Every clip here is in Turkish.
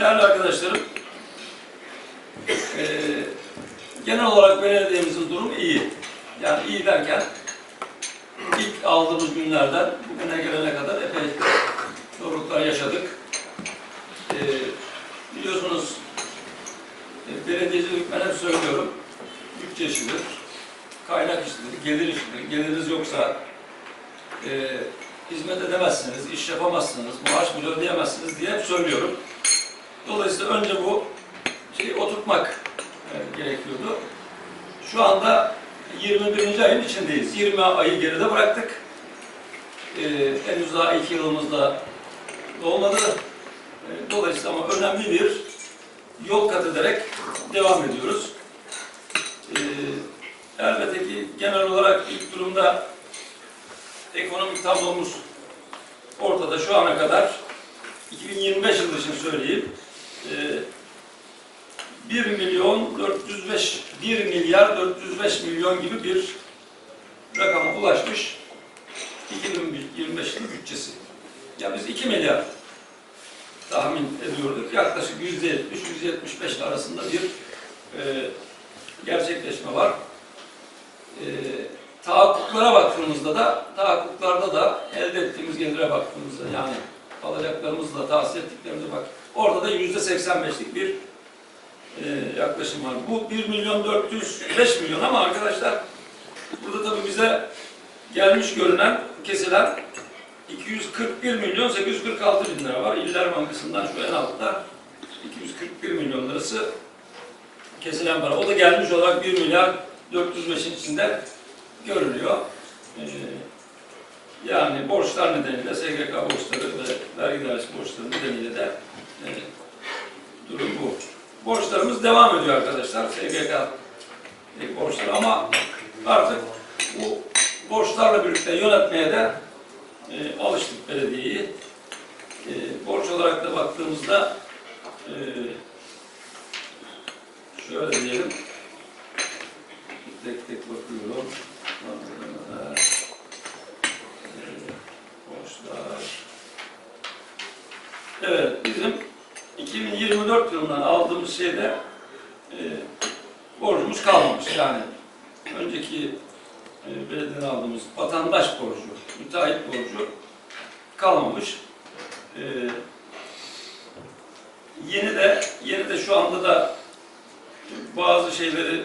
Değerli arkadaşlarım, eee, genel olarak belediyemizin durumu iyi. Yani iyi derken ilk aldığımız günlerden bugüne gelene kadar epey zorluklar yaşadık. Eee, biliyorsunuz e, belediyecilik ben hep söylüyorum, bütçe işidir, kaynak işidir, gelir işidir. Geliriniz yoksa eee hizmet edemezsiniz, iş yapamazsınız, maaş bile ödeyemezsiniz diye hep söylüyorum. Dolayısıyla önce bu şeyi oturtmak e, gerekiyordu. Şu anda 21. ayın içindeyiz. 20 ayı geride bıraktık. E, henüz daha iki yılımız da dolmadı. E, dolayısıyla ama önemli bir yol kat ederek devam ediyoruz. E, elbette ki genel olarak ilk durumda ekonomik tablomuz ortada şu ana kadar 2025 yılı için söyleyeyim. Ee, 1 milyon 405 1 milyar 405 milyon gibi bir rakama ulaşmış 2025 yılı bütçesi. Ya biz 2 milyar tahmin ediyorduk. Yaklaşık %70-%75 arasında bir e, gerçekleşme var. E, tahakkuklara baktığımızda da, tahakkuklarda da elde ettiğimiz gelire baktığımızda yani alacaklarımızla tahsil ettiklerimize bak. Orada da yüzde 85'lik bir e, yaklaşım var. Bu 1 milyon 405 milyon ama arkadaşlar burada tabii bize gelmiş görünen kesilen 241 milyon 846 bin lira var. İller Bankası'ndan şu en altta 241 milyon lirası kesilen para. O da gelmiş olarak 1 milyar 405'in içinde görülüyor. Ee, yani borçlar nedeniyle SGK borçları ve vergi dairesi borçları nedeniyle de e, durum bu. Borçlarımız devam ediyor arkadaşlar. SGK borçları ama artık bu borçlarla birlikte yönetmeye de e, alıştık belediyeyi. E, borç olarak da baktığımızda e, şöyle diyelim tek tek bakıyorum. Borçlar. Evet, bizim 2024 yılından aldığımız şeyde e, borcumuz kalmamış. Yani önceki e, belediyeden aldığımız vatandaş borcu, müteahhit borcu kalmamış. E, yeni de yeni de şu anda da bazı şeyleri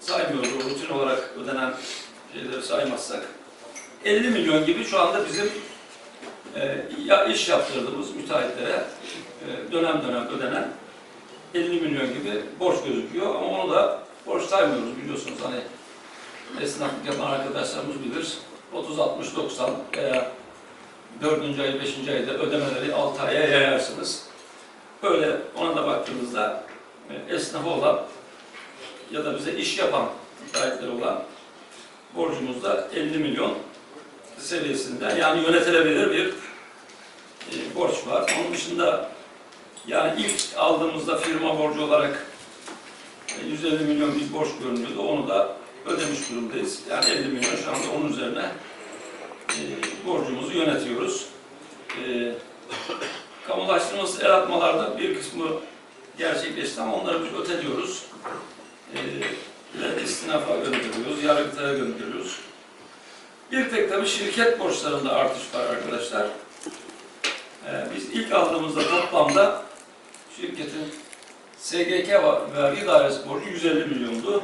saymıyoruz, rutin olarak ödenen şeyleri saymazsak 50 milyon gibi şu anda bizim e, iş yaptırdığımız müteahhitlere e, dönem dönem ödenen 50 milyon gibi borç gözüküyor ama onu da borç saymıyoruz biliyorsunuz hani esnaflık yapan arkadaşlarımız bilir 30 60 90 veya 4. ay 5. ayda ödemeleri 6 aya yayarsınız. Böyle ona da baktığımızda e, esnafı olan ya da bize iş yapan müteahhitler olan borcumuz da 50 milyon seviyesinde yani yönetilebilir bir e, borç var. Onun dışında yani ilk aldığımızda firma borcu olarak e, 150 milyon bir borç görünüyordu. Onu da ödemiş durumdayız. Yani 50 milyon şu anda onun üzerine e, borcumuzu yönetiyoruz. E, kamulaştırması el atmalarda bir kısmı gerçekleşti ama onları biz öteliyoruz. E, istinafa gönderiyoruz, yargıtaya gönderiyoruz. Bir tek tabii şirket borçlarında artış var arkadaşlar. Ee, biz ilk aldığımızda toplamda şirketin SGK ve vergi dairesi borcu 150 milyondu.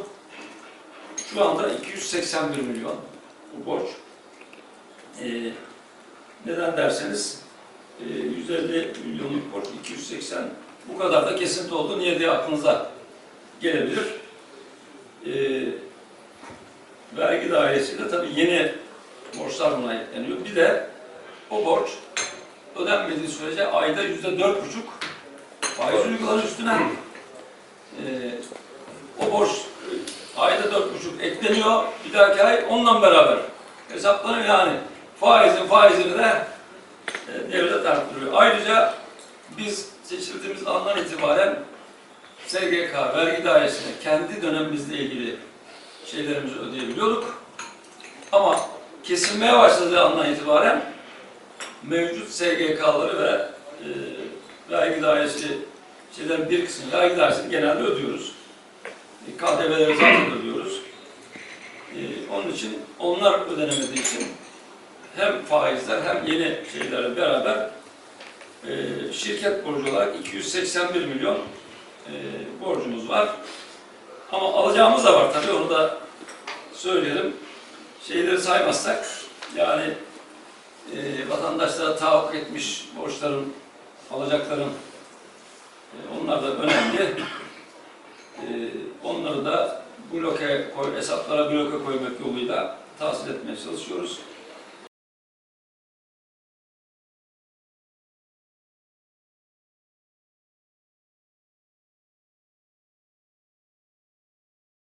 Şu anda 281 milyon bu borç. Ee, neden derseniz e, 150 milyonluk borç 280 bu kadar da kesinti oldu. Niye diye aklınıza gelebilir. Ee, vergi dairesiyle tabii yeni borçlar buna ekleniyor. Bir de o borç ödenmediği sürece ayda yüzde dört buçuk faiz uygulanır üstüne. Ee, o borç e, ayda dört buçuk ekleniyor. Bir dahaki ay onunla beraber hesaplanıyor yani. Faizin faizini de e, devlet arttırıyor. Ayrıca biz seçildiğimiz andan itibaren SGK, vergi dairesine kendi dönemimizle ilgili şeylerimizi ödeyebiliyorduk. Ama kesilmeye başladığı andan itibaren mevcut SGK'ları ve e, vergi dairesi şeylerin bir kısmını vergi dairesini genelde ödüyoruz. E, KDV'leri zaten ödüyoruz. E, onun için onlar ödenemediği için hem faizler hem yeni şeylerle beraber e, şirket borcu olarak 281 milyon e, borcumuz var. Ama alacağımız da var tabii onu da söyleyelim. Şeyleri saymazsak yani e, vatandaşlara tahakkuk etmiş borçların, alacakların e, onlar da önemli. E, onları da bloke koy, hesaplara bloke koymak yoluyla tahsil etmeye çalışıyoruz.